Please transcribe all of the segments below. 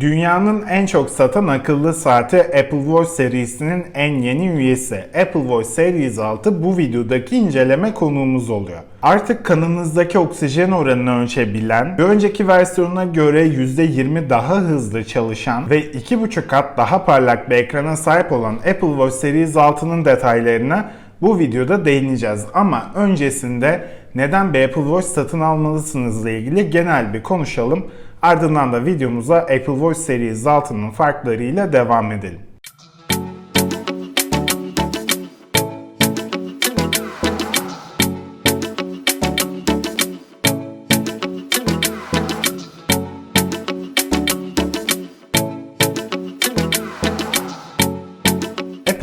Dünyanın en çok satan akıllı saati Apple Watch serisinin en yeni üyesi. Apple Watch Series 6 bu videodaki inceleme konuğumuz oluyor. Artık kanınızdaki oksijen oranını ölçebilen, bir önceki versiyonuna göre %20 daha hızlı çalışan ve 2,5 kat daha parlak bir ekrana sahip olan Apple Watch Series 6'nın detaylarına bu videoda değineceğiz. Ama öncesinde neden bir Apple Watch satın almalısınızla ilgili genel bir konuşalım. Ardından da videomuza Apple Watch Series 6'nın farklarıyla devam edelim.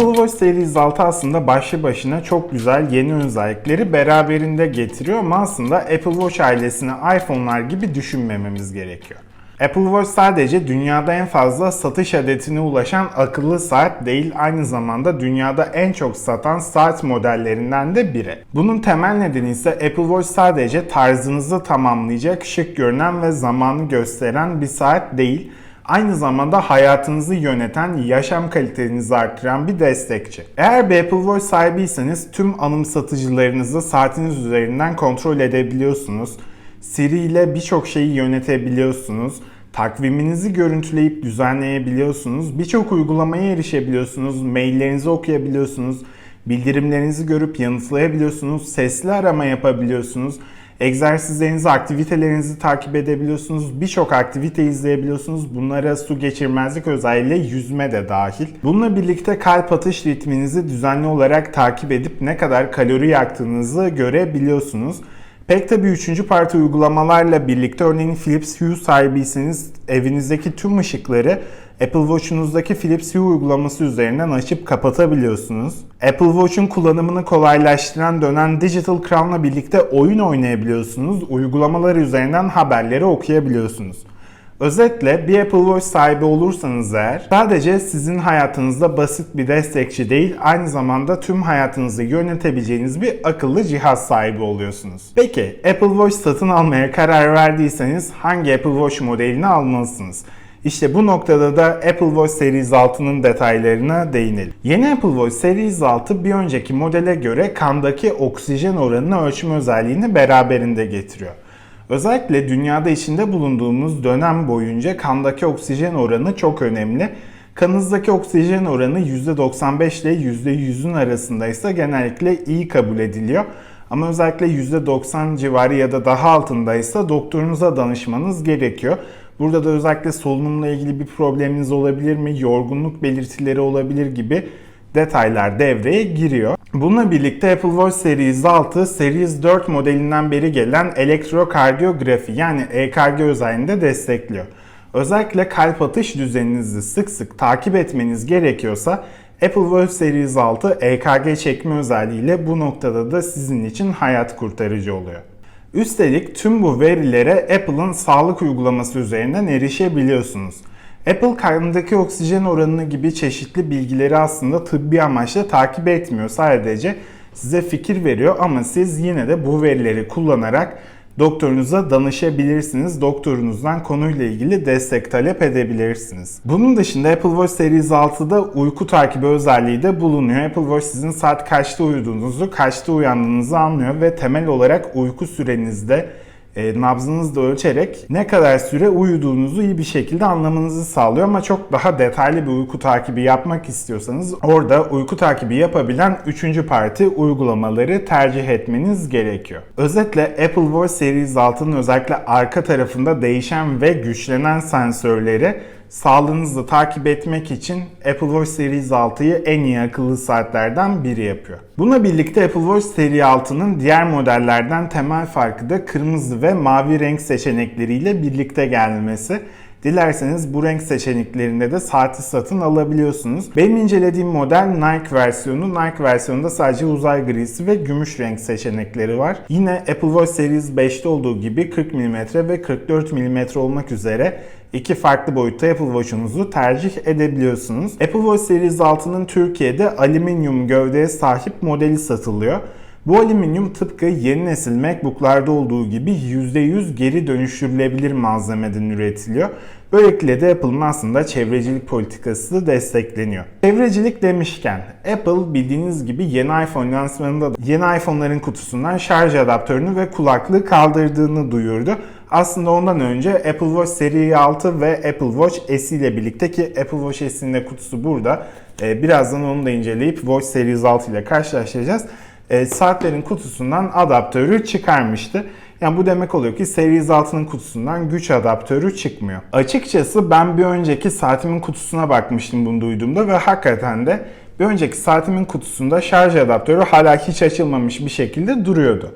Apple Watch Series 6 aslında başlı başına çok güzel yeni özellikleri beraberinde getiriyor ama aslında Apple Watch ailesini iPhone'lar gibi düşünmememiz gerekiyor. Apple Watch sadece dünyada en fazla satış adetine ulaşan akıllı saat değil, aynı zamanda dünyada en çok satan saat modellerinden de biri. Bunun temel nedeni ise Apple Watch sadece tarzınızı tamamlayacak, şık görünen ve zamanı gösteren bir saat değil, aynı zamanda hayatınızı yöneten, yaşam kalitenizi artıran bir destekçi. Eğer bir Apple Watch sahibiyseniz tüm anımsatıcılarınızı saatiniz üzerinden kontrol edebiliyorsunuz. Siri ile birçok şeyi yönetebiliyorsunuz. Takviminizi görüntüleyip düzenleyebiliyorsunuz. Birçok uygulamaya erişebiliyorsunuz. Maillerinizi okuyabiliyorsunuz. Bildirimlerinizi görüp yanıtlayabiliyorsunuz. Sesli arama yapabiliyorsunuz. Egzersizlerinizi, aktivitelerinizi takip edebiliyorsunuz. Birçok aktivite izleyebiliyorsunuz. Bunlara su geçirmezlik özelliğiyle yüzme de dahil. Bununla birlikte kalp atış ritminizi düzenli olarak takip edip ne kadar kalori yaktığınızı görebiliyorsunuz. Pek tabi üçüncü parti uygulamalarla birlikte örneğin Philips Hue sahibiyseniz evinizdeki tüm ışıkları Apple Watch'unuzdaki Philips Hue uygulaması üzerinden açıp kapatabiliyorsunuz. Apple Watch'un kullanımını kolaylaştıran dönen Digital Crown'la birlikte oyun oynayabiliyorsunuz. Uygulamalar üzerinden haberleri okuyabiliyorsunuz. Özetle bir Apple Watch sahibi olursanız eğer sadece sizin hayatınızda basit bir destekçi değil aynı zamanda tüm hayatınızı yönetebileceğiniz bir akıllı cihaz sahibi oluyorsunuz. Peki Apple Watch satın almaya karar verdiyseniz hangi Apple Watch modelini almalısınız? İşte bu noktada da Apple Watch Series 6'nın detaylarına değinelim. Yeni Apple Watch Series 6 bir önceki modele göre kandaki oksijen oranını ölçme özelliğini beraberinde getiriyor. Özellikle dünyada içinde bulunduğumuz dönem boyunca kandaki oksijen oranı çok önemli. Kanınızdaki oksijen oranı %95 ile %100'ün arasındaysa genellikle iyi kabul ediliyor. Ama özellikle %90 civarı ya da daha altındaysa doktorunuza danışmanız gerekiyor. Burada da özellikle solunumla ilgili bir probleminiz olabilir mi, yorgunluk belirtileri olabilir gibi detaylar devreye giriyor. Bununla birlikte Apple Watch Series 6, Series 4 modelinden beri gelen elektrokardiyografi yani EKG özelliğini de destekliyor. Özellikle kalp atış düzeninizi sık sık takip etmeniz gerekiyorsa Apple Watch Series 6 EKG çekme özelliğiyle bu noktada da sizin için hayat kurtarıcı oluyor. Üstelik tüm bu verilere Apple'ın sağlık uygulaması üzerinden erişebiliyorsunuz. Apple kandaki oksijen oranını gibi çeşitli bilgileri aslında tıbbi amaçla takip etmiyor. Sadece size fikir veriyor ama siz yine de bu verileri kullanarak doktorunuza danışabilirsiniz. Doktorunuzdan konuyla ilgili destek talep edebilirsiniz. Bunun dışında Apple Watch Series 6'da uyku takibi özelliği de bulunuyor. Apple Watch sizin saat kaçta uyuduğunuzu, kaçta uyandığınızı anlıyor ve temel olarak uyku sürenizde e, nabzınızı da ölçerek ne kadar süre uyuduğunuzu iyi bir şekilde anlamanızı sağlıyor ama çok daha detaylı bir uyku takibi yapmak istiyorsanız orada uyku takibi yapabilen 3. parti uygulamaları tercih etmeniz gerekiyor. Özetle Apple Watch Series 6'nın özellikle arka tarafında değişen ve güçlenen sensörleri sağlığınızı takip etmek için Apple Watch Series 6'yı en iyi akıllı saatlerden biri yapıyor. Bununla birlikte Apple Watch Series 6'nın diğer modellerden temel farkı da kırmızı ve mavi renk seçenekleriyle birlikte gelmesi. Dilerseniz bu renk seçeneklerinde de saati satın alabiliyorsunuz. Benim incelediğim model Nike versiyonu. Nike versiyonunda sadece uzay grisi ve gümüş renk seçenekleri var. Yine Apple Watch Series 5'te olduğu gibi 40 mm ve 44 mm olmak üzere iki farklı boyutta Apple Watch'unuzu tercih edebiliyorsunuz. Apple Watch Series 6'nın Türkiye'de alüminyum gövdeye sahip modeli satılıyor. Bu alüminyum tıpkı yeni nesil MacBook'larda olduğu gibi %100 geri dönüştürülebilir malzemeden üretiliyor. Böylelikle de Apple'ın aslında çevrecilik politikası destekleniyor. Çevrecilik demişken Apple bildiğiniz gibi yeni iPhone lansmanında yeni iPhone'ların kutusundan şarj adaptörünü ve kulaklığı kaldırdığını duyurdu. Aslında ondan önce Apple Watch Seri 6 ve Apple Watch SE ile birlikte ki Apple Watch SE'nin de kutusu burada. Ee, birazdan onu da inceleyip Watch Series 6 ile karşılaştıracağız. Ee, saatlerin kutusundan adaptörü çıkarmıştı. Yani bu demek oluyor ki Series 6'nın kutusundan güç adaptörü çıkmıyor. Açıkçası ben bir önceki saatimin kutusuna bakmıştım bunu duyduğumda ve hakikaten de bir önceki saatimin kutusunda şarj adaptörü hala hiç açılmamış bir şekilde duruyordu.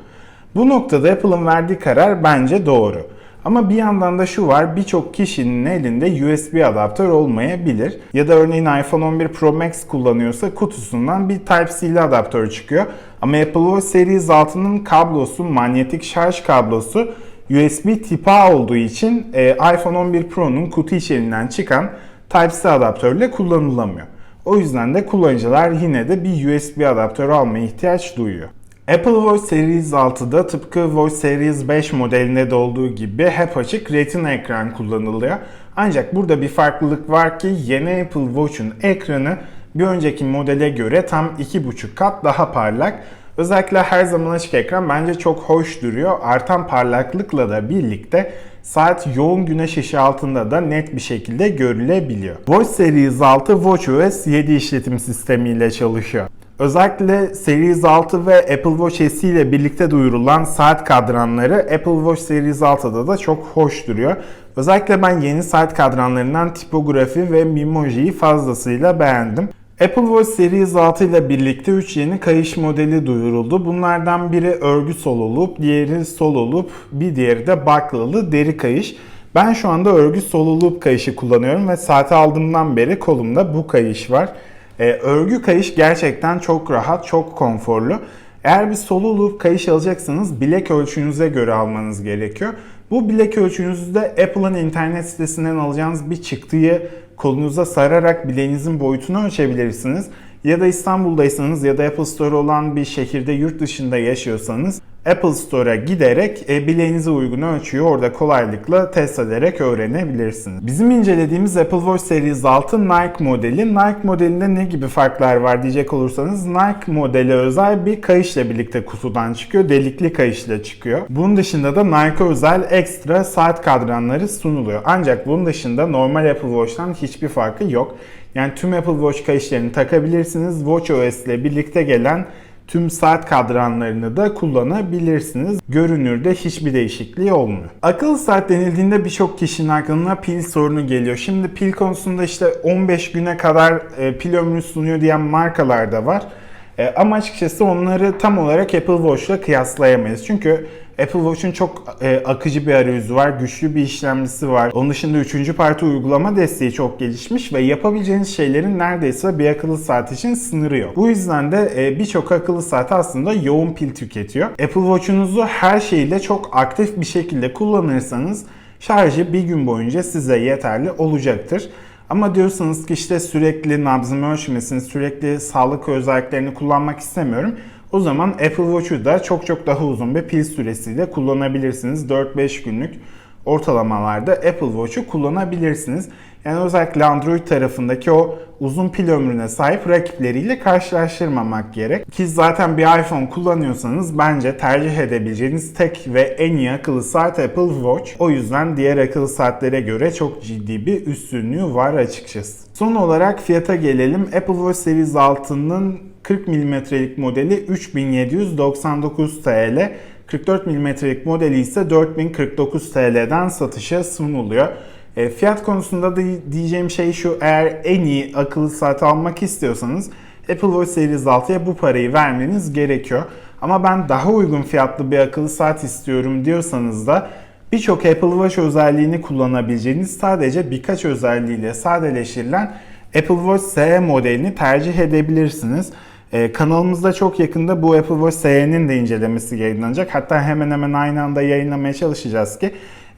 Bu noktada Apple'ın verdiği karar bence doğru. Ama bir yandan da şu var birçok kişinin elinde USB adaptör olmayabilir. Ya da örneğin iPhone 11 Pro Max kullanıyorsa kutusundan bir Type-C'li adaptör çıkıyor. Ama Apple Watch Series 6'nın kablosu, manyetik şarj kablosu USB tip A olduğu için e, iPhone 11 Pro'nun kutu içeriğinden çıkan Type-C adaptörle kullanılamıyor. O yüzden de kullanıcılar yine de bir USB adaptörü almaya ihtiyaç duyuyor. Apple Watch Series 6'da tıpkı Watch Series 5 modelinde de olduğu gibi hep açık Retina ekran kullanılıyor. Ancak burada bir farklılık var ki yeni Apple Watch'un ekranı bir önceki modele göre tam 2,5 kat daha parlak. Özellikle her zaman açık ekran bence çok hoş duruyor. Artan parlaklıkla da birlikte saat yoğun güneş ışığı altında da net bir şekilde görülebiliyor. Watch Series 6 WatchOS 7 işletim sistemiyle çalışıyor. Özellikle Series 6 ve Apple Watch SE ile birlikte duyurulan saat kadranları Apple Watch Series 6'da da çok hoş duruyor. Özellikle ben yeni saat kadranlarından tipografi ve Memoji'yi fazlasıyla beğendim. Apple Watch Series 6 ile birlikte 3 yeni kayış modeli duyuruldu. Bunlardan biri örgü solo loop, diğeri solo loop, bir diğeri de baklalı deri kayış. Ben şu anda örgü solo loop kayışı kullanıyorum ve saati aldığımdan beri kolumda bu kayış var. Ee, örgü kayış gerçekten çok rahat, çok konforlu. Eğer bir solo loop kayış alacaksanız bilek ölçünüze göre almanız gerekiyor. Bu bilek ölçünüzde Apple'ın internet sitesinden alacağınız bir çıktıyı kolunuza sararak bileğinizin boyutunu ölçebilirsiniz. Ya da İstanbul'daysanız ya da Apple Store olan bir şehirde yurt dışında yaşıyorsanız Apple Store'a giderek e, bileğinize uygun ölçüyü orada kolaylıkla test ederek öğrenebilirsiniz. Bizim incelediğimiz Apple Watch Series 6 Nike modeli. Nike modelinde ne gibi farklar var diyecek olursanız Nike modeli özel bir kayışla birlikte kutudan çıkıyor. Delikli kayışla çıkıyor. Bunun dışında da Nike özel ekstra saat kadranları sunuluyor. Ancak bunun dışında normal Apple Watch'tan hiçbir farkı yok. Yani tüm Apple Watch kayışlarını takabilirsiniz. WatchOS ile birlikte gelen tüm saat kadranlarını da kullanabilirsiniz. Görünürde hiçbir değişikliği olmuyor. Akıllı saat denildiğinde birçok kişinin aklına pil sorunu geliyor. Şimdi pil konusunda işte 15 güne kadar e, pil ömrü sunuyor diyen markalar da var. E, ama açıkçası onları tam olarak Apple Watch ile kıyaslayamayız. Çünkü Apple Watch'un çok e, akıcı bir arayüzü var, güçlü bir işlemcisi var. Onun dışında 3. parti uygulama desteği çok gelişmiş ve yapabileceğiniz şeylerin neredeyse bir akıllı saat için sınırı yok. Bu yüzden de e, birçok akıllı saat aslında yoğun pil tüketiyor. Apple Watch'unuzu her şeyle çok aktif bir şekilde kullanırsanız şarjı bir gün boyunca size yeterli olacaktır. Ama diyorsanız ki işte sürekli nabzımı ölçmesin, sürekli sağlık özelliklerini kullanmak istemiyorum. O zaman Apple Watch'u da çok çok daha uzun bir pil süresiyle kullanabilirsiniz. 4-5 günlük ortalamalarda Apple Watch'u kullanabilirsiniz. Yani özellikle Android tarafındaki o uzun pil ömrüne sahip rakipleriyle karşılaştırmamak gerek. Ki zaten bir iPhone kullanıyorsanız bence tercih edebileceğiniz tek ve en iyi akıllı saat Apple Watch. O yüzden diğer akıllı saatlere göre çok ciddi bir üstünlüğü var açıkçası. Son olarak fiyata gelelim. Apple Watch Series 6'nın 40 mm'lik modeli 3799 TL. 44 mm'lik modeli ise 4049 TL'den satışa sunuluyor. E, fiyat konusunda da diyeceğim şey şu eğer en iyi akıllı saat almak istiyorsanız Apple Watch Series 6'ya bu parayı vermeniz gerekiyor. Ama ben daha uygun fiyatlı bir akıllı saat istiyorum diyorsanız da birçok Apple Watch özelliğini kullanabileceğiniz sadece birkaç özelliğiyle sadeleştirilen Apple Watch SE modelini tercih edebilirsiniz. Ee, kanalımızda çok yakında bu Apple Watch SE'nin de incelemesi yayınlanacak. Hatta hemen hemen aynı anda yayınlamaya çalışacağız ki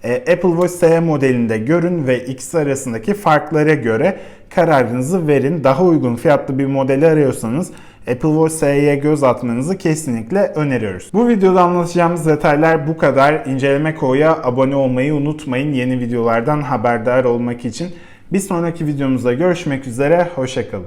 e, Apple Watch SE modelinde görün ve ikisi arasındaki farklara göre kararınızı verin. Daha uygun fiyatlı bir modeli arıyorsanız Apple Watch SE'ye göz atmanızı kesinlikle öneriyoruz. Bu videoda anlatacağımız detaylar bu kadar. İnceleme koya abone olmayı unutmayın yeni videolardan haberdar olmak için. Bir sonraki videomuzda görüşmek üzere, hoşçakalın.